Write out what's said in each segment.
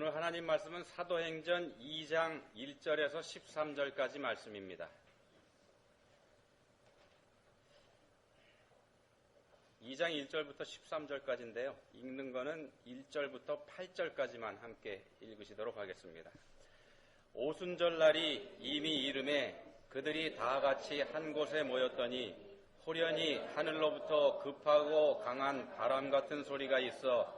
오늘 하나님 말씀은 사도행전 2장 1절에서 13절까지 말씀입니다. 2장 1절부터 13절까지인데요. 읽는 거는 1절부터 8절까지만 함께 읽으시도록 하겠습니다. 오순절 날이 이미 이름에 그들이 다 같이 한 곳에 모였더니 호련히 하늘로부터 급하고 강한 바람 같은 소리가 있어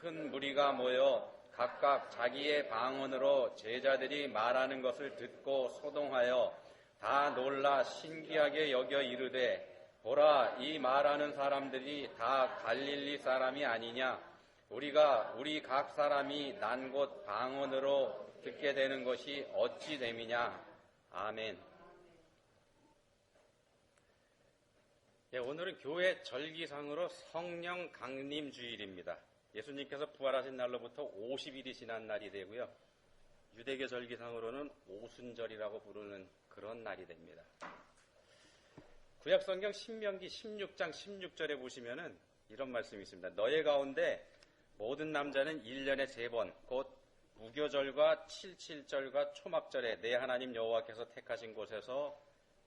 큰 무리가 모여 각각 자기의 방언으로 제자들이 말하는 것을 듣고 소동하여 다 놀라 신기하게 여겨 이르되 보라 이 말하는 사람들이 다 갈릴리 사람이 아니냐 우리가 우리 각 사람이 난 곳 방언으로 듣게 되는 것이 어찌 됨이냐 아멘. 예, 오늘은 교회 절기상으로 성령 강림 주일입니다. 예수님께서 부활하신 날로부터 50일이 지난 날이 되고요. 유대교 절기상으로는 오순절이라고 부르는 그런 날이 됩니다. 구약성경 신명기 16장 16절에 보시면은 이런 말씀이 있습니다. 너의 가운데 모든 남자는 1년에 세 번, 곧 무교절과 칠칠절과 초막절에 내 하나님 여호와께서 택하신 곳에서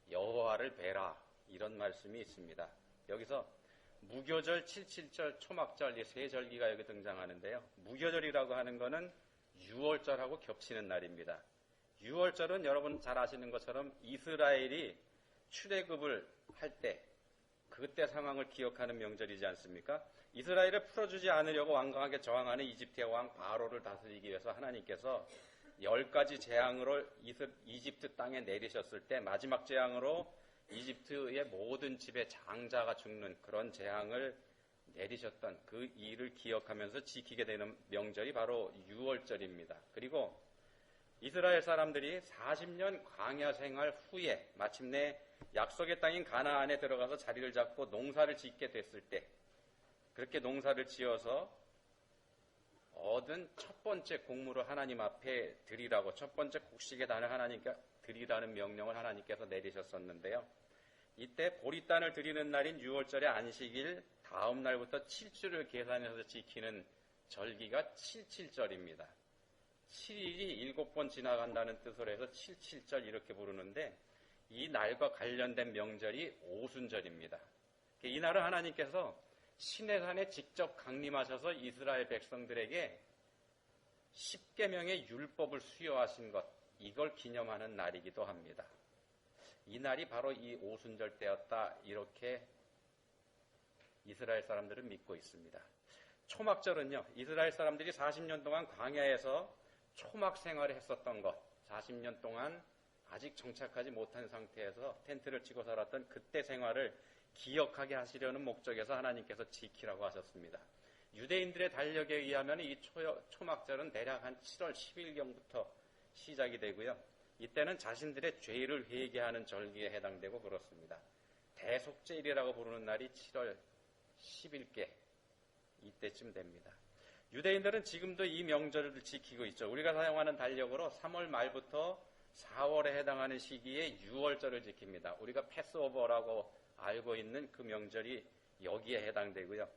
여호와를 뵈라. 이런 말씀이 있습니다. 여기서 무교절, 칠칠절, 초막절 이 세 절기가 여기 등장하는데요. 무교절이라고 하는 것은 6월절하고 겹치는 날입니다. 6월절은 여러분 잘 아시는 것처럼 이스라엘이 출애굽을 할 때 그때 상황을 기억하는 명절이지 않습니까? 이스라엘을 풀어주지 않으려고 완강하게 저항하는 이집트의 왕 바로를 다스리기 위해서 하나님께서 열 가지 재앙으로 이집트 땅에 내리셨을 때 마지막 재앙으로 이집트의 모든 집의 장자가 죽는 그런 재앙을 내리셨던 그 일을 기억하면서 지키게 되는 명절이 바로 6월절입니다. 그리고 이스라엘 사람들이 40년 광야 생활 후에 마침내 약속의 땅인 가나안에 들어가서 자리를 잡고 농사를 짓게 됐을 때 그렇게 농사를 지어서 얻은 첫 번째 곡물을 하나님 앞에 드리라고 첫 번째 곡식의 단을 하나님께 드리라는 명령을 하나님께서 내리셨었는데요. 이때 보리단을 드리는 날인 6월절의 안식일 다음 날부터 7주를 계산해서 지키는 절기가 77절입니다. 7일이 7번 지나간다는 뜻으로 해서 77절 이렇게 부르는데 이 날과 관련된 명절이 오순절입니다. 이 날은 하나님께서 시내산에 직접 강림하셔서 이스라엘 백성들에게 10계명의 율법을 수여하신 것 이걸 기념하는 날이기도 합니다. 이 날이 바로 이 오순절 때였다 이렇게 이스라엘 사람들은 믿고 있습니다. 초막절은요. 이스라엘 사람들이 40년 동안 광야에서 초막 생활을 했었던 것 40년 동안 아직 정착하지 못한 상태에서 텐트를 치고 살았던 그때 생활을 기억하게 하시려는 목적에서 하나님께서 지키라고 하셨습니다. 유대인들의 달력에 의하면 이 초, 막절은 대략 한 7월 10일경부터 시작이 되고요. 이때는 자신들의 죄를 회개하는 절기에 해당되고 그렇습니다. 대속제일이라고 부르는 날이 7월 10일께 이때쯤 됩니다. 유대인들은 지금도 이 명절을 지키고 있죠. 우리가 사용하는 달력으로 3월 말부터 4월에 해당하는 시기에 6월절을 지킵니다. 우리가 패스오버라고 알고 있는 그 명절이 여기에 해당되고요.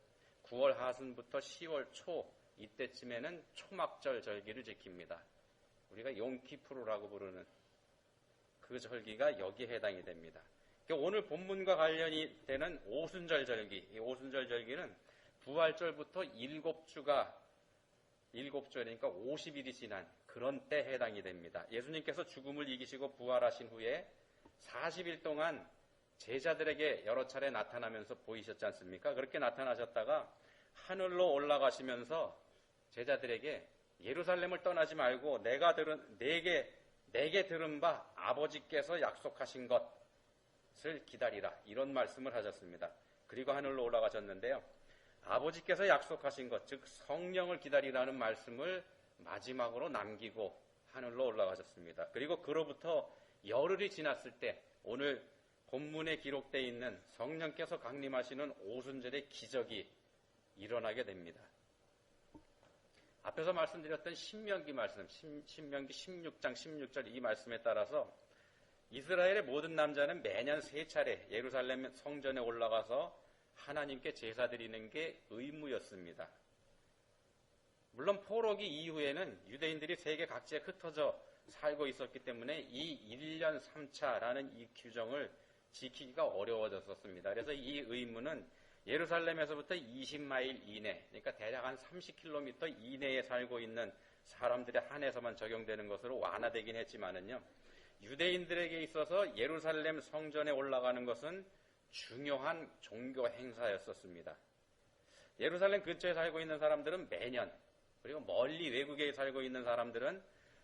9월 하순부터 10월 초 이때쯤에는 초막절 절기를 지킵니다. 우리가 용키프로라고 부르는 그 절기가 여기에 해당이 됩니다. 그러니까 오늘 본문과 관련이 되는 오순절 절기, 이 오순절 절기는 부활절부터 일곱 주가 일곱 주니까 50일이 지난 그런 때 해당이 됩니다. 예수님께서 죽음을 이기시고 부활하신 후에 40일 동안 제자들에게 여러 차례 나타나면서 보이셨지 않습니까? 그렇게 나타나셨다가 하늘로 올라가시면서 제자들에게 예루살렘을 떠나지 말고 내가 들은 내게 내게 들은 바 아버지께서 약속하신 것을 기다리라 이런 말씀을 하셨습니다. 그리고 하늘로 올라가셨는데요. 아버지께서 약속하신 것, 즉 성령을 기다리라는 말씀을 마지막으로 남기고 하늘로 올라가셨습니다. 그리고 그로부터 열흘이 지났을 때 오늘 본문에 기록되어 있는 성령께서 강림하시는 오순절의 기적이 일어나게 됩니다. 앞에서 말씀드렸던 신명기 말씀, 신명기 16장 16절 이 말씀에 따라서 이스라엘의 모든 남자는 매년 세 차례 예루살렘 성전에 올라가서 하나님께 제사 드리는 게 의무였습니다. 물론 포로기 이후에는 유대인들이 세계 각지에 흩어져 살고 있었기 때문에 이 1년 3차라는 이 규정을 지키기가 어려워졌었습니다. 그래서 이 의무는 예루살렘에서부터 20마일 이내, 그러니까 대략 한 30km 이내에 살고 있는 사람들의 한해서만 적용되는 것으로 완화되긴 했지만은요. 유대인들에게 있어서 예루살렘 성전에 올라가는 것은 중요한 종교 행사였었습니다. 예루살렘 근처에 살고 있는 사람들은 매년, 그리고 멀리 외국에 살고 있는 사람들은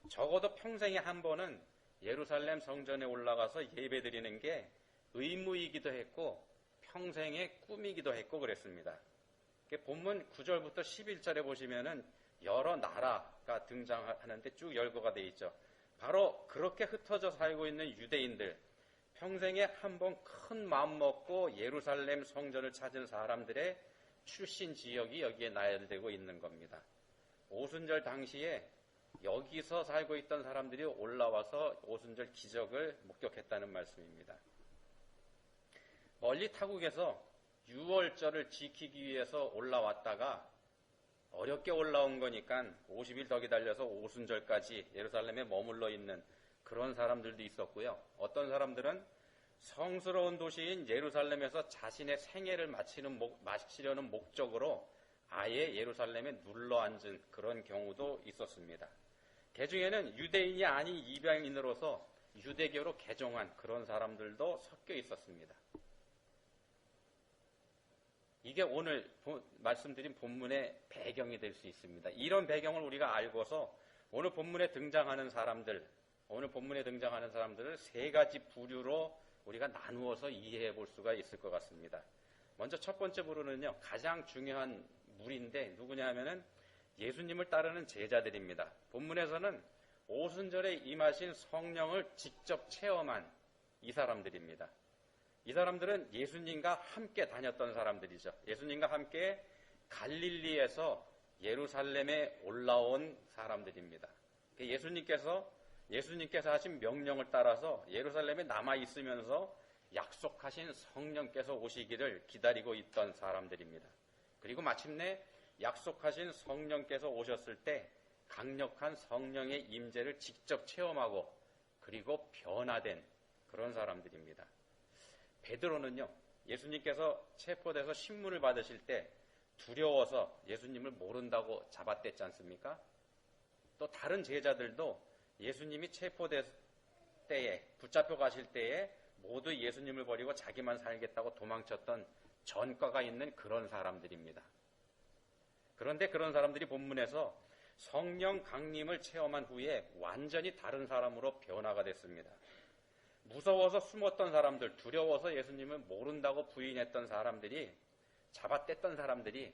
적어도 평생에 한 번은 예루살렘 성전에 올라가서 예배 드리는 게 의무이기도 했고 평생의 꿈이기도 했고 그랬습니다. 본문 9절부터 11절에 보시면은 여러 나라가 등장하는데 쭉 열거가 되어 있죠. 바로 그렇게 흩어져 살고 있는 유대인들, 평생에 한 번 큰 마음 먹고 예루살렘 성전을 찾은 사람들의 출신 지역이 여기에 나열되고 있는 겁니다. 오순절 당시에 여기서 살고 있던 사람들이 올라와서 오순절 기적을 목격했다는 말씀입니다. 멀리 타국에서 6월절을 지키기 위해서 올라왔다가 어렵게 올라온 거니까 50일 더 기다려서 오순절까지 예루살렘에 머물러 있는 그런 사람들도 있었고요. 어떤 사람들은 성스러운 도시인 예루살렘에서 자신의 생애를 마치는 목, 마치려는 목적으로 아예 예루살렘에 눌러 앉은 그런 경우도 있었습니다. 개 중에는 유대인이 아닌 이방인으로서 유대교로 개종한 그런 사람들도 섞여 있었습니다. 이게 오늘 말씀드린 본문의 배경이 될 수 있습니다. 이런 배경을 우리가 알고서 오늘 본문에 등장하는 사람들, 오늘 본문에 등장하는 사람들을 세 가지 부류로 우리가 나누어서 이해해 볼 수가 있을 것 같습니다. 먼저 첫 번째 부류는요, 가장 중요한 무리인데 누구냐 하면은 예수님을 따르는 제자들입니다. 본문에서는 오순절에 임하신 성령을 직접 체험한 이 사람들입니다. 이 사람들은 예수님과 함께 다녔던 사람들이죠. 예수님과 함께 갈릴리에서 예루살렘에 올라온 사람들입니다. 그 예수님께서 예수님께서 하신 명령을 따라서 예루살렘에 남아 있으면서 약속하신 성령께서 오시기를 기다리고 있던 사람들입니다. 그리고 마침내 약속하신 성령께서 오셨을 때 강력한 성령의 임재를 직접 체험하고 그리고 변화된 그런 사람들입니다. 베드로는요. 예수님께서 체포돼서 신문을 받으실 때 두려워서 예수님을 모른다고 잡아댔지 않습니까? 또 다른 제자들도 예수님이 체포될 때에 붙잡혀 가실 때에 모두 예수님을 버리고 자기만 살겠다고 도망쳤던 전과가 있는 그런 사람들입니다. 그런데 그런 사람들이 본문에서 성령 강림을 체험한 후에 완전히 다른 사람으로 변화가 됐습니다. 무서워서 숨었던 사람들, 두려워서 예수님을 모른다고 부인했던 사람들이 잡아뗐던 사람들이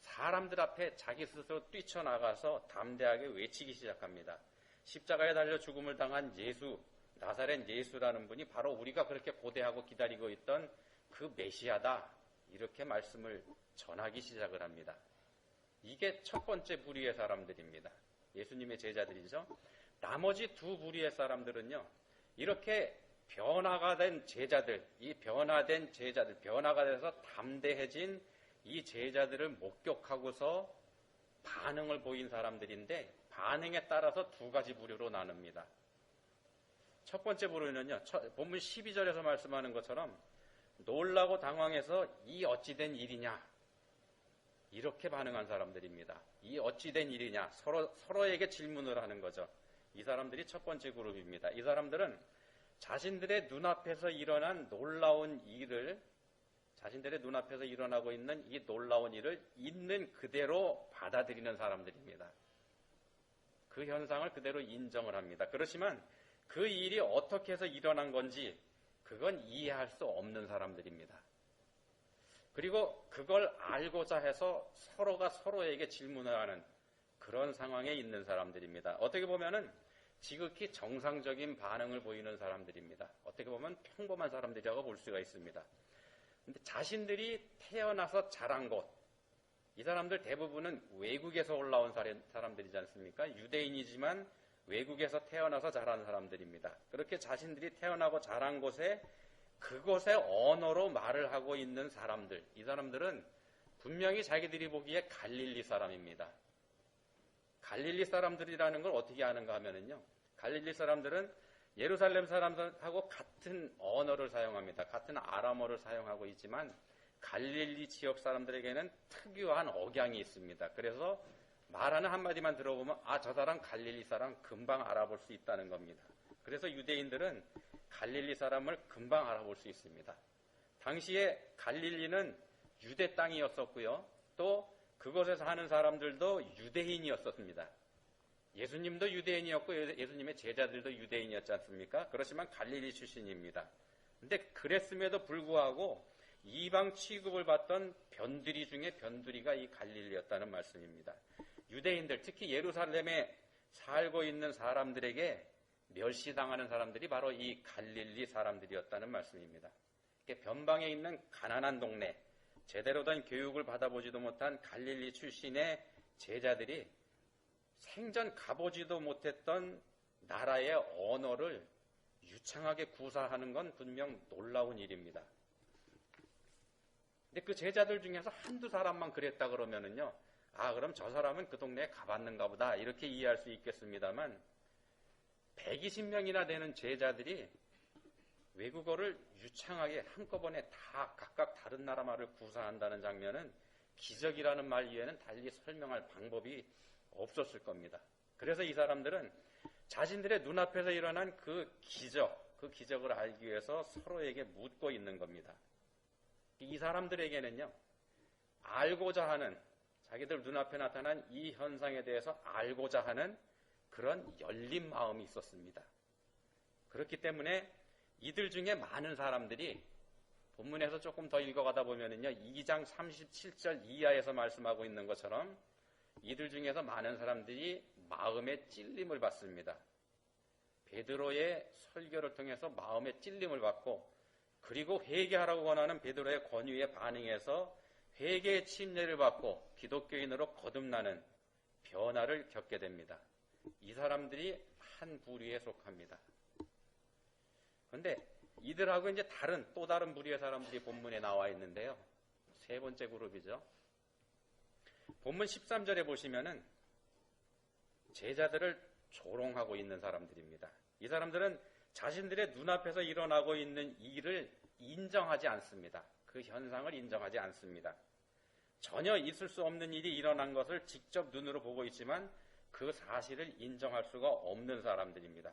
사람들 앞에 자기 스스로 뛰쳐나가서 담대하게 외치기 시작합니다. 십자가에 달려 죽음을 당한 예수, 나사렛 예수라는 분이 바로 우리가 그렇게 고대하고 기다리고 있던 그 메시아다. 이렇게 말씀을 전하기 시작을 합니다. 이게 첫 번째 부류의 사람들입니다. 예수님의 제자들이죠. 나머지 두 부류의 사람들은요. 이렇게 변화가 된 제자들, 이 변화된 제자들, 변화가 돼서 담대해진 이 제자들을 목격하고서 반응을 보인 사람들인데 반응에 따라서 두 가지 부류로 나눕니다. 첫 번째 부류는요, 본문 12절에서 말씀하는 것처럼 놀라고 당황해서 이 어찌된 일이냐 이렇게 반응한 사람들입니다. 이 어찌된 일이냐 서로 서로에게 질문을 하는 거죠. 이 사람들이 첫 번째 그룹입니다. 이 사람들은 자신들의 눈앞에서 일어난 놀라운 일을 자신들의 눈앞에서 일어나고 있는 이 놀라운 일을 있는 그대로 받아들이는 사람들입니다. 그 현상을 그대로 인정을 합니다. 그렇지만 그 일이 어떻게 해서 일어난 건지 그건 이해할 수 없는 사람들입니다. 그리고 그걸 알고자 해서 서로가 서로에게 질문을 하는 그런 상황에 있는 사람들입니다. 어떻게 보면은 지극히 정상적인 반응을 보이는 사람들입니다. 어떻게 보면 평범한 사람들이라고 볼 수가 있습니다. 근데 자신들이 태어나서 자란 곳, 이 사람들 대부분은 외국에서 올라온 사람들이지 않습니까? 유대인이지만 외국에서 태어나서 자란 사람들입니다. 그렇게 자신들이 태어나고 자란 곳에 그곳의 언어로 말을 하고 있는 사람들, 이 사람들은 분명히 자기들이 보기에 갈릴리 사람입니다. 갈릴리 사람들이라는 걸 어떻게 아는가 하면은요. 갈릴리 사람들은 예루살렘 사람들하고 같은 언어를 사용합니다. 같은 아람어를 사용하고 있지만 갈릴리 지역 사람들에게는 특유한 억양이 있습니다. 그래서 말하는 한마디만 들어보면 아, 저 사람 갈릴리 사람 금방 알아볼 수 있다는 겁니다. 그래서 유대인들은 갈릴리 사람을 금방 알아볼 수 있습니다. 당시에 갈릴리는 유대 땅이었었고요. 또 그곳에 사는 사람들도 유대인이었었습니다. 예수님도 유대인이었고 예수님의 제자들도 유대인이었지 않습니까? 그렇지만 갈릴리 출신입니다. 근데 그랬음에도 불구하고 이방 취급을 받던 변두리 중에 변두리가 이 갈릴리였다는 말씀입니다. 유대인들, 특히 예루살렘에 살고 있는 사람들에게 멸시당하는 사람들이 바로 이 갈릴리 사람들이었다는 말씀입니다. 변방에 있는 가난한 동네, 제대로 된 교육을 받아보지도 못한 갈릴리 출신의 제자들이 생전 가보지도 못했던 나라의 언어를 유창하게 구사하는 건 분명 놀라운 일입니다. 근데 그 제자들 중에서 한두 사람만 그랬다 그러면은요, 아, 그럼 저 사람은 그 동네에 가봤는가 보다. 이렇게 이해할 수 있겠습니다만, 120명이나 되는 제자들이 외국어를 유창하게 한꺼번에 다 각각 다른 나라 말을 구사한다는 장면은 기적이라는 말 이외에는 달리 설명할 방법이 없었을 겁니다. 그래서 이 사람들은 자신들의 눈앞에서 일어난 그 기적, 그 기적을 알기 위해서 서로에게 묻고 있는 겁니다. 이 사람들에게는요, 알고자 하는, 자기들 눈앞에 나타난 이 현상에 대해서 알고자 하는 그런 열린 마음이 있었습니다. 그렇기 때문에 이들 중에 많은 사람들이 본문에서 조금 더 읽어가다 보면은요, 2장 37절 이하에서 말씀하고 있는 것처럼 이들 중에서 많은 사람들이 마음의 찔림을 받습니다. 베드로의 설교를 통해서 마음의 찔림을 받고 그리고 회개하라고 권하는 베드로의 권유에 반응해서 회개의 침례를 받고 기독교인으로 거듭나는 변화를 겪게 됩니다. 이 사람들이 한 부류에 속합니다. 그런데 이들하고 이제 다른 또 다른 부류의 사람들이 본문에 나와 있는데요. 세 번째 그룹이죠. 본문 13절에 보시면은 제자들을 조롱하고 있는 사람들입니다. 이 사람들은 자신들의 눈앞에서 일어나고 있는 일을 인정하지 않습니다. 그 현상을 인정하지 않습니다. 전혀 있을 수 없는 일이 일어난 것을 직접 눈으로 보고 있지만 그 사실을 인정할 수가 없는 사람들입니다.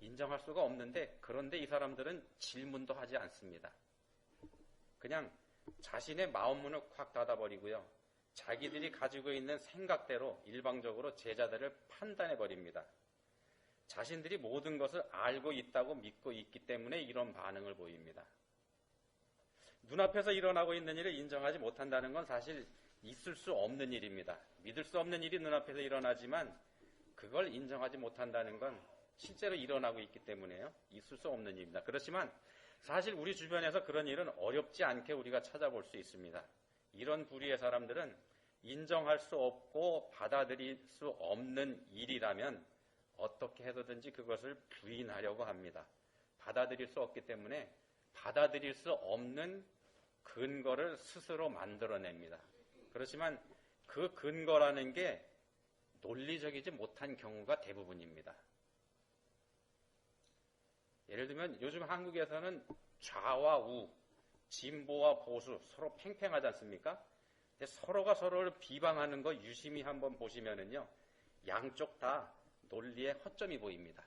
인정할 수가 없는데 그런데 이 사람들은 질문도 하지 않습니다. 그냥 자신의 마음 문을 콱 닫아버리고요. 자기들이 가지고 있는 생각대로 일방적으로 제자들을 판단해 버립니다. 자신들이 모든 것을 알고 있다고 믿고 있기 때문에 이런 반응을 보입니다. 눈앞에서 일어나고 있는 일을 인정하지 못한다는 건 사실 있을 수 없는 일입니다. 믿을 수 없는 일이 눈앞에서 일어나지만 그걸 인정하지 못한다는 건 실제로 일어나고 있기 때문에요. 있을 수 없는 일입니다. 그렇지만 사실 우리 주변에서 그런 일은 어렵지 않게 우리가 찾아볼 수 있습니다. 이런 부류의 사람들은 인정할 수 없고 받아들일 수 없는 일이라면 어떻게 해서든지 그것을 부인하려고 합니다. 받아들일 수 없기 때문에 받아들일 수 없는 근거를 스스로 만들어냅니다. 그렇지만 그 근거라는 게 논리적이지 못한 경우가 대부분입니다. 예를 들면 요즘 한국에서는 좌와 우, 진보와 보수 서로 팽팽하지 않습니까? 근데 서로가 서로를 비방하는 거 유심히 한번 보시면은요, 양쪽 다 논리에 허점이 보입니다.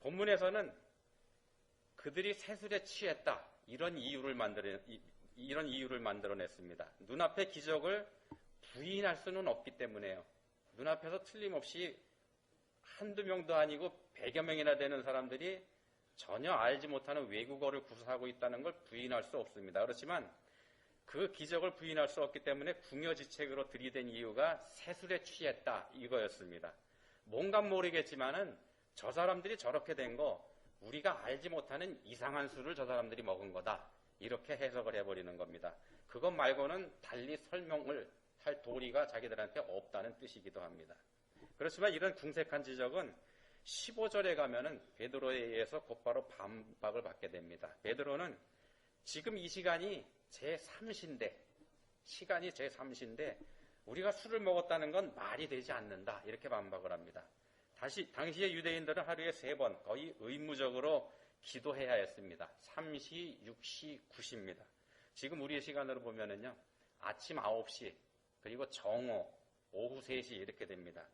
본문에서는 그들이 세술에 취했다 이런 이유를 만들어 이런 이유를 만들어냈습니다. 눈앞의 기적을 부인할 수는 없기 때문에요. 눈앞에서 틀림없이 한두 명도 아니고 100여 명이나 되는 사람들이 전혀 알지 못하는 외국어를 구사하고 있다는 걸 부인할 수 없습니다. 그렇지만 그 기적을 부인할 수 없기 때문에 궁여지책으로 들이댄 이유가 세술에 취했다 이거였습니다. 뭔가 모르겠지만은 저 사람들이 저렇게 된 거 우리가 알지 못하는 이상한 술을 저 사람들이 먹은 거다. 이렇게 해석을 해버리는 겁니다. 그것 말고는 달리 설명을 할 도리가 자기들한테 없다는 뜻이기도 합니다. 그렇지만 이런 궁색한 지적은 15절에 가면은 베드로에 의해서 곧바로 반박을 받게 됩니다. 베드로는 지금 이 시간이 제3시인데 시간이 제3시인데 우리가 술을 먹었다는 건 말이 되지 않는다. 이렇게 반박을 합니다. 다시 당시의 유대인들은 하루에 세 번 거의 의무적으로 기도해야 했습니다. 3시, 6시, 9시입니다. 지금 우리의 시간으로 보면은요. 아침 9시, 그리고 정오, 오후 3시 이렇게 됩니다.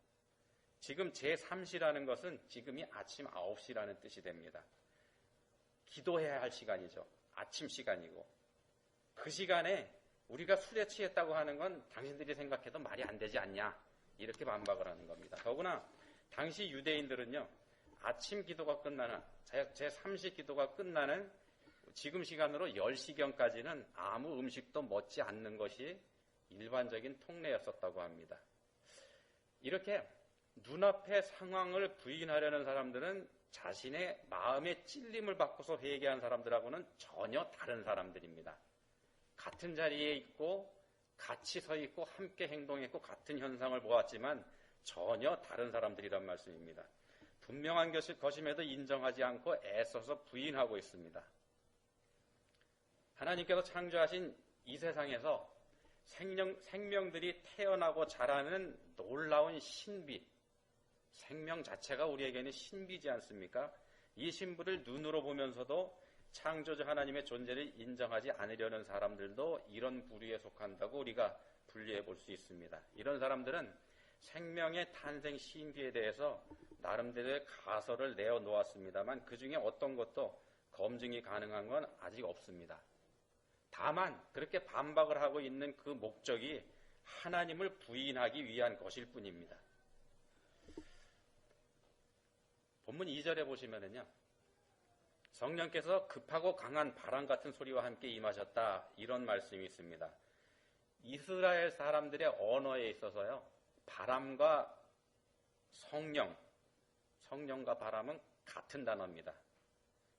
지금 제3시라는 것은 지금이 아침 9시라는 뜻이 됩니다. 기도해야 할 시간이죠. 아침 시간이고. 그 시간에 우리가 술에 취했다고 하는 건 당신들이 생각해도 말이 안 되지 않냐. 이렇게 반박을 하는 겁니다. 더구나 당시 유대인들은요. 아침 기도가 끝나는 제3시 기도가 끝나는 지금 시간으로 10시경까지는 아무 음식도 먹지 않는 것이 일반적인 통례였었다고 합니다. 이렇게 눈앞의 상황을 부인하려는 사람들은 자신의 마음의 찔림을 받고서 회개한 사람들하고는 전혀 다른 사람들입니다. 같은 자리에 있고 같이 서 있고 함께 행동했고 같은 현상을 보았지만 전혀 다른 사람들이란 말씀입니다. 분명한 것임에도 인정하지 않고 애써서 부인하고 있습니다. 하나님께서 창조하신 이 세상에서 생명, 생명들이 태어나고 자라는 놀라운 신비, 생명 자체가 우리에게는 신비지 않습니까? 이 신부를 눈으로 보면서도 창조주 하나님의 존재를 인정하지 않으려는 사람들도 이런 부류에 속한다고 우리가 분류해 볼 수 있습니다. 이런 사람들은 생명의 탄생 신비에 대해서 나름대로의 가설을 내어 놓았습니다만 그 중에 어떤 것도 검증이 가능한 건 아직 없습니다. 다만 그렇게 반박을 하고 있는 그 목적이 하나님을 부인하기 위한 것일 뿐입니다. 본문 2절에 보시면은요. 성령께서 급하고 강한 바람 같은 소리와 함께 임하셨다. 이런 말씀이 있습니다. 이스라엘 사람들의 언어에 있어서요. 바람과 성령, 성령과 바람은 같은 단어입니다.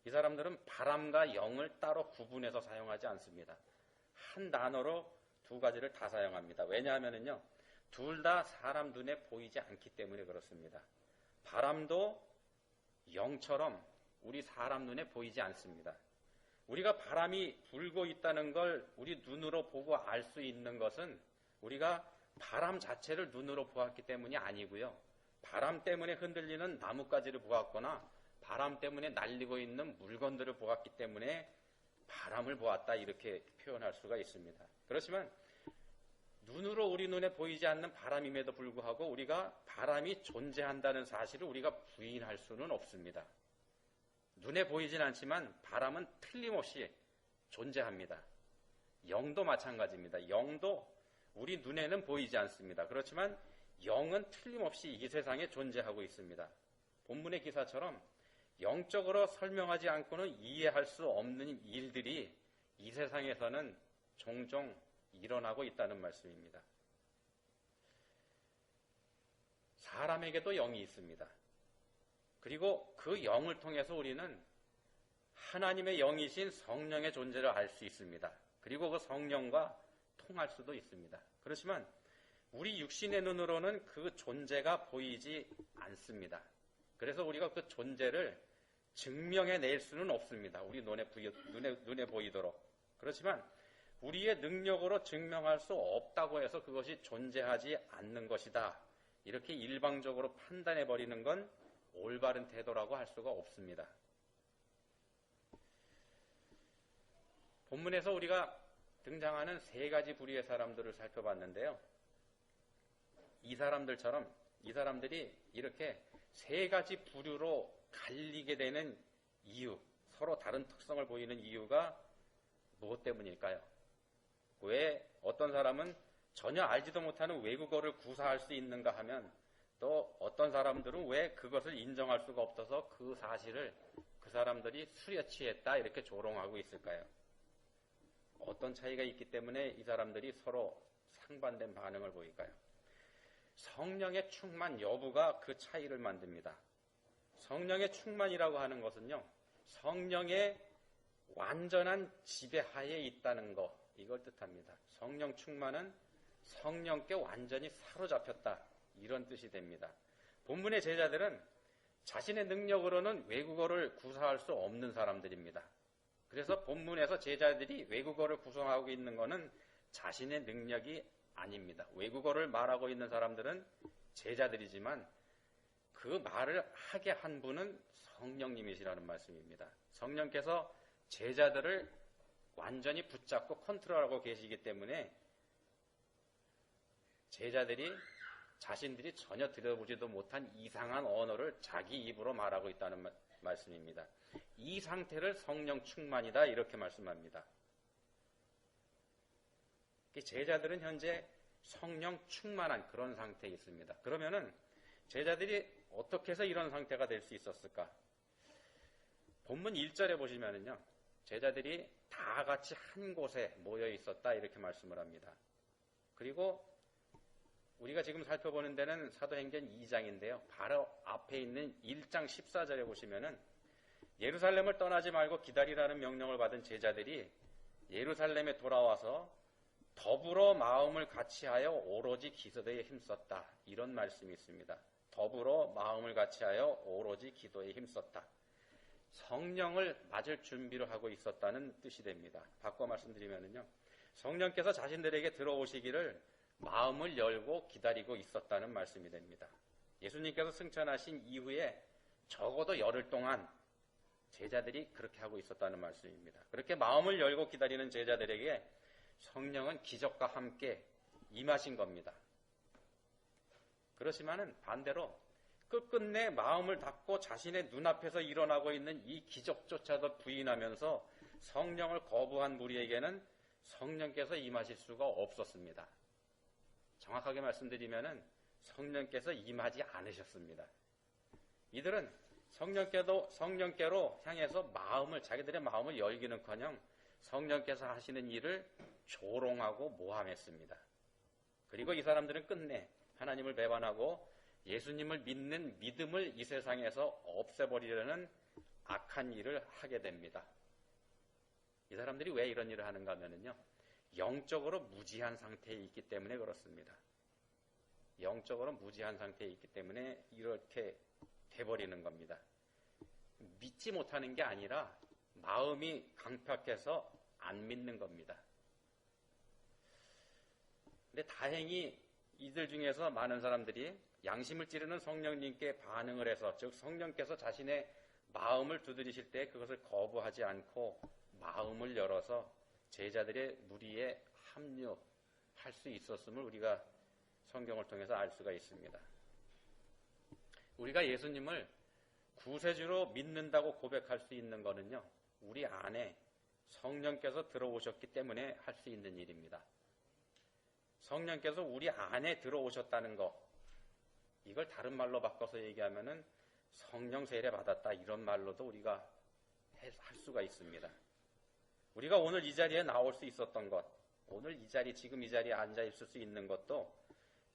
이 사람들은 바람과 영을 따로 구분해서 사용하지 않습니다. 한 단어로 두 가지를 다 사용합니다. 왜냐하면요. 둘 다 사람 눈에 보이지 않기 때문에 그렇습니다. 바람도 영처럼 우리 사람 눈에 보이지 않습니다. 우리가 바람이 불고 있다는 걸 우리 눈으로 보고 알 수 있는 것은 우리가 바람 자체를 눈으로 보았기 때문이 아니고요. 바람 때문에 흔들리는 나뭇가지를 보았거나 바람 때문에 날리고 있는 물건들을 보았기 때문에 바람을 보았다 이렇게 표현할 수가 있습니다. 그렇지만 눈으로 우리 눈에 보이지 않는 바람임에도 불구하고 우리가 바람이 존재한다는 사실을 우리가 부인할 수는 없습니다. 눈에 보이진 않지만 바람은 틀림없이 존재합니다. 영도 마찬가지입니다. 영도 우리 눈에는 보이지 않습니다. 그렇지만 영은 틀림없이 이 세상에 존재하고 있습니다. 본문의 기사처럼 영적으로 설명하지 않고는 이해할 수 없는 일들이 이 세상에서는 종종 일어나고 있다는 말씀입니다. 사람에게도 영이 있습니다. 그리고 그 영을 통해서 우리는 하나님의 영이신 성령의 존재를 알 수 있습니다. 그리고 그 성령과 통할 수도 있습니다. 그렇지만 우리 육신의 눈으로는 그 존재가 보이지 않습니다. 그래서 우리가 그 존재를 증명해 낼 수는 없습니다. 우리 눈에, 부여, 눈에, 눈에 보이도록. 그렇지만 우리의 능력으로 증명할 수 없다고 해서 그것이 존재하지 않는 것이다. 이렇게 일방적으로 판단해 버리는 건 올바른 태도라고 할 수가 없습니다. 본문에서 우리가 등장하는 세 가지 부류의 사람들을 살펴봤는데요. 이 사람들처럼 이 사람들이 이렇게 세 가지 부류로 갈리게 되는 이유, 서로 다른 특성을 보이는 이유가 무엇 때문일까요? 왜 어떤 사람은 전혀 알지도 못하는 외국어를 구사할 수 있는가 하면 또 어떤 사람들은 왜 그것을 인정할 수가 없어서 그 사실을 그 사람들이 수려 취했다 이렇게 조롱하고 있을까요? 어떤 차이가 있기 때문에 이 사람들이 서로 상반된 반응을 보일까요? 성령의 충만 여부가 그 차이를 만듭니다. 성령의 충만이라고 하는 것은요, 성령의 완전한 지배하에 있다는 것, 이걸 뜻합니다. 성령 충만은 성령께 완전히 사로잡혔다. 이런 뜻이 됩니다. 본문의 제자들은 자신의 능력으로는 외국어를 구사할 수 없는 사람들입니다. 그래서 본문에서 제자들이 외국어를 구성하고 있는 것은 자신의 능력이 아닙니다. 외국어를 말하고 있는 사람들은 제자들이지만 그 말을 하게 한 분은 성령님이시라는 말씀입니다. 성령께서 제자들을 완전히 붙잡고 컨트롤하고 계시기 때문에 제자들이 자신들이 전혀 들어보지도 못한 이상한 언어를 자기 입으로 말하고 있다는 마, 말씀입니다. 이 상태를 성령 충만이다 이렇게 말씀합니다. 제자들은 현재 성령 충만한 그런 상태에 있습니다. 그러면은 제자들이 어떻게 해서 이런 상태가 될 수 있었을까? 본문 1절에 보시면은요. 제자들이 다 같이 한 곳에 모여 있었다 이렇게 말씀을 합니다. 그리고 우리가 지금 살펴보는 데는 사도행전 2장인데요. 바로 앞에 있는 1장 14절에 보시면은 예루살렘을 떠나지 말고 기다리라는 명령을 받은 제자들이 예루살렘에 돌아와서 더불어 마음을 같이하여 오로지 기도에 힘썼다. 이런 말씀이 있습니다. 더불어 마음을 같이하여 오로지 기도에 힘썼다. 성령을 맞을 준비를 하고 있었다는 뜻이 됩니다. 바꿔 말씀드리면요. 성령께서 자신들에게 들어오시기를 마음을 열고 기다리고 있었다는 말씀이 됩니다. 예수님께서 승천하신 이후에 적어도 열흘 동안 제자들이 그렇게 하고 있었다는 말씀입니다. 그렇게 마음을 열고 기다리는 제자들에게 성령은 기적과 함께 임하신 겁니다. 그렇지만은 반대로 끝끝내 마음을 닫고 자신의 눈앞에서 일어나고 있는 이 기적조차도 부인하면서 성령을 거부한 무리에게는 성령께서 임하실 수가 없었습니다. 정확하게 말씀드리면은 성령께서 임하지 않으셨습니다. 이들은 성령께도 성령께로 향해서 마음을 자기들의 마음을 열기는커녕 성령께서 하시는 일을 조롱하고 모함했습니다. 그리고 이 사람들은 끝내 하나님을 배반하고 예수님을 믿는 믿음을 이 세상에서 없애버리려는 악한 일을 하게 됩니다. 이 사람들이 왜 이런 일을 하는가 하면요. 영적으로 무지한 상태에 있기 때문에 그렇습니다. 영적으로 무지한 상태에 있기 때문에 이렇게 돼버리는 겁니다. 믿지 못하는 게 아니라 마음이 강팍해서 안 믿는 겁니다. 근데 다행히 이들 중에서 많은 사람들이 양심을 찌르는 성령님께 반응을 해서 즉 성령께서 자신의 마음을 두드리실 때 그것을 거부하지 않고 마음을 열어서 제자들의 무리에 합류할 수 있었음을 우리가 성경을 통해서 알 수가 있습니다. 우리가 예수님을 구세주로 믿는다고 고백할 수 있는 것은요, 우리 안에 성령께서 들어오셨기 때문에 할 수 있는 일입니다. 성령께서 우리 안에 들어오셨다는 것, 이걸 다른 말로 바꿔서 얘기하면은 성령 세례 받았다 이런 말로도 우리가 할 수가 있습니다. 우리가 오늘 이 자리에 나올 수 있었던 것, 오늘 이 자리, 지금 이 자리에 앉아 있을 수 있는 것도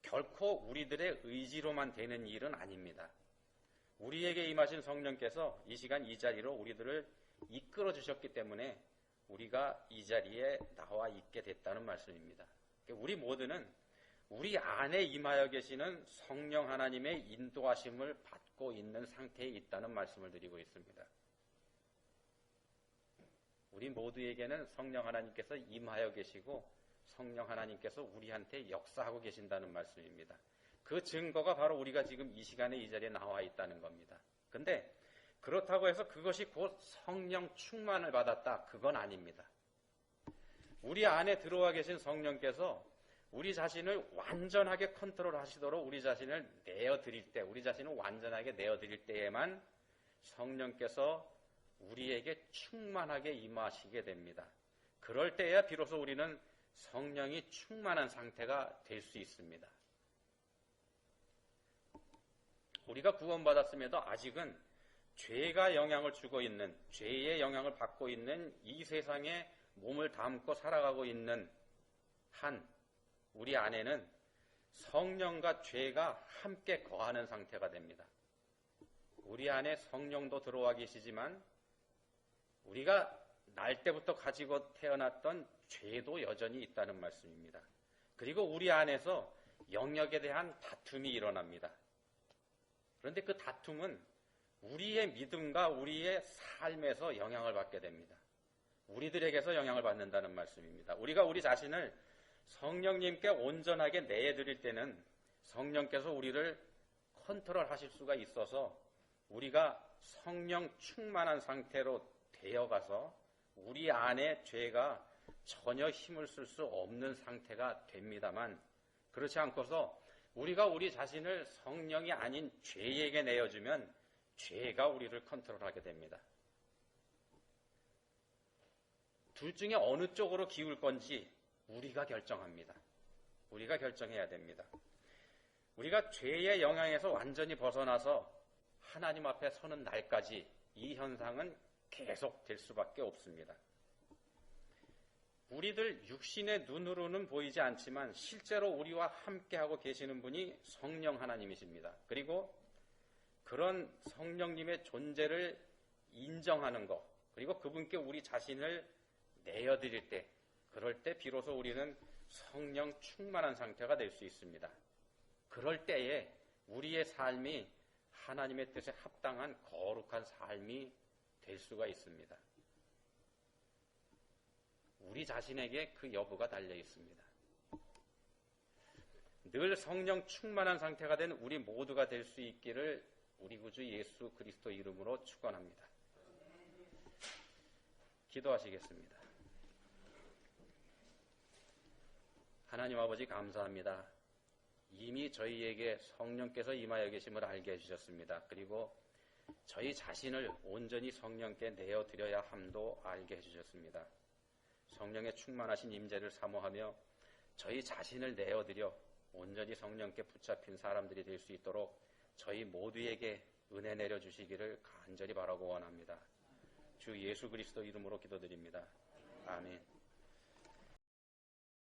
결코 우리들의 의지로만 되는 일은 아닙니다. 우리에게 임하신 성령께서 이 시간 이 자리로 우리들을 이끌어 주셨기 때문에 우리가 이 자리에 나와 있게 됐다는 말씀입니다. 우리 모두는 우리 안에 임하여 계시는 성령 하나님의 인도하심을 받고 있는 상태에 있다는 말씀을 드리고 있습니다. 우리 모두에게는 성령 하나님께서 임하여 계시고 성령 하나님께서 우리한테 역사하고 계신다는 말씀입니다. 그 증거가 바로 우리가 지금 이 시간에 이 자리에 나와 있다는 겁니다. 근데 그렇다고 해서 그것이 곧 성령 충만을 받았다. 그건 아닙니다. 우리 안에 들어와 계신 성령께서 우리 자신을 완전하게 컨트롤 하시도록 우리 자신을 내어 드릴 때, 우리 자신을 완전하게 내어 드릴 때에만 성령께서 우리에게 충만하게 임하시게 됩니다. 그럴 때야 비로소 우리는 성령이 충만한 상태가 될 수 있습니다. 우리가 구원받았음에도 아직은 죄가 영향을 주고 있는, 죄의 영향을 받고 있는 이 세상의 몸을 담고 살아가고 있는 한 우리 안에는 성령과 죄가 함께 거하는 상태가 됩니다. 우리 안에 성령도 들어와 계시지만 우리가 날 때부터 가지고 태어났던 죄도 여전히 있다는 말씀입니다. 그리고 우리 안에서 영역에 대한 다툼이 일어납니다. 그런데 그 다툼은 우리의 믿음과 우리의 삶에서 영향을 받게 됩니다. 우리들에게서 영향을 받는다는 말씀입니다. 우리가 우리 자신을 성령님께 온전하게 내드릴 때는 성령께서 우리를 컨트롤 하실 수가 있어서 우리가 성령 충만한 상태로 되어가서 우리 안에 죄가 전혀 힘을 쓸 수 없는 상태가 됩니다만 그렇지 않고서 우리가 우리 자신을 성령이 아닌 죄에게 내어주면 죄가 우리를 컨트롤하게 됩니다. 둘 중에 어느 쪽으로 기울 건지 우리가 결정합니다. 우리가 결정해야 됩니다. 우리가 죄의 영향에서 완전히 벗어나서 하나님 앞에 서는 날까지 이 현상은 계속 될 수밖에 없습니다. 우리들 육신의 눈으로는 보이지 않지만 실제로 우리와 함께하고 계시는 분이 성령 하나님이십니다. 그리고 그런 성령님의 존재를 인정하는 것, 그리고 그분께 우리 자신을 내어드릴 때, 그럴 때 비로소 우리는 성령 충만한 상태가 될 수 있습니다. 그럴 때에 우리의 삶이 하나님의 뜻에 합당한 거룩한 삶이 될 수가 있습니다. 우리 자신에게 그 여부가 달려 있습니다. 늘 성령 충만한 상태가 된 우리 모두가 될 수 있기를 우리 구주 예수 그리스도 이름으로 축원합니다. 기도하시겠습니다. 하나님 아버지 감사합니다. 이미 저희에게 성령께서 임하여 계심을 알게 해주셨습니다. 그리고 저희 자신을 온전히 성령께 내어 드려야 함도 알게 해주셨습니다. 성령의 충만하신 임재를 사모하며 저희 자신을 내어 드려 온전히 성령께 붙잡힌 사람들이 될 수 있도록 저희 모두에게 은혜 내려 주시기를 간절히 바라고 원합니다. 주 예수 그리스도 이름으로 기도드립니다. 아멘.